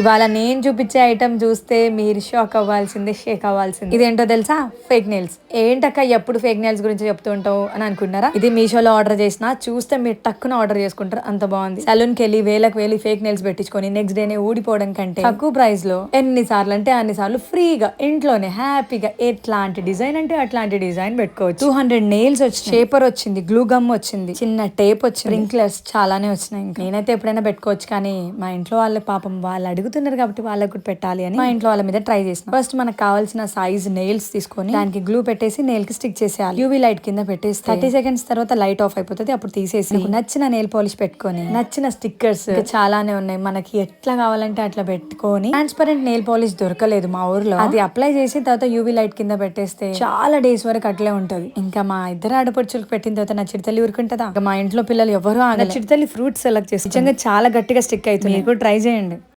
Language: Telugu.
ఇవాళ నేను చూపించే ఐటమ్ చూస్తే మీరు షాక్ అవ్వాల్సిందే షేక్ అవ్వాల్సింది. ఇదేంటో తెలుసా? ఫేక్ నెయిల్స్ ఏంటక్క ఎప్పుడు ఫేక్ నెయిల్స్ గురించి చెప్తుంటావు అని అనుకున్నారా ఇది మీషోలో ఆర్డర్ చేసిన చూస్తే మీరు టక్కున ఆర్డర్ చేసుకుంటారు. అంత బాగుంది. సలూన్కి వెళ్ళి వేలకు వేలి ఫేక్ నెయిల్స్ పెట్టించుకొని నెక్స్ట్ డేనే ఊడిపోవడం కంటే తక్కువ ప్రైస్లో ఎన్ని సార్లు అంటే అన్ని సార్లు ఫ్రీగా ఇంట్లోనే హ్యాపీగా ఎట్లాంటి డిజైన్ అంటే అట్లాంటి డిజైన్ పెట్టుకోవచ్చు. టూ హండ్రెడ్ నెయిల్స్ వచ్చి షేపర్ వచ్చింది గ్లూ గమ్ వచ్చింది చిన్న టేప్ వచ్చింది. స్ప్రింక్లర్స్ చాలానే వచ్చినాయి ఇంకా. నేనైతే ఎప్పుడైనా పెట్టుకోవచ్చు కానీ మా ఇంట్లో వాళ్ళ పాపం వాళ్ళు అడుగుతున్నారు కాబట్టి వాళ్ళకి కూడా పెట్టాలి అని మా ఇంట్లో వాళ్ళ మీద ట్రై చేసిన. ఫస్ట్ మనకు కావాల్సిన సైజ్ నెయిల్స్ తీసుకొని దానికి గ్లూ పెట్టేసి నెయిల్కి స్టిక్ చేసేయాలి. యూవీ లైట్ కింద పెట్టేసి థర్టీ సెకండ్స్ తర్వాత లైట్ ఆఫ్ అయిపోతుంది అప్పుడు తీసేసి మీకు నచ్చిన నెయిల్ పాలిష్ పెట్టుకొని నచ్చిన స్టిక్కర్స్ చాలానే ఉన్నాయి. మనకి ఎట్లా కావాలంటే అట్లా పెట్టుకొని ట్రాన్స్పరెంట్ నెయిల్ పాలిష్ దొరకలేదు మా ఊర్లో. అది అప్లై చేసి తర్వాత యూవీ లైట్ కింద పెట్టేస్తే చాలా డేస్ వరకు అట్లే ఉంటది. ఇంకా మా ఇద్దరు ఆడపడుచులకు పెట్టిన తర్వాత నా చిడతల్లి ఊరుకుంటుందా మా ఇంట్లో పిల్లలు ఎవరు చిడతల్లి ఫ్రూట్ సెలెక్ట్ చేసి నిజంగా చాలా గట్టిగా స్టిక్ అవుతుంది కూడా ట్రై చేయండి.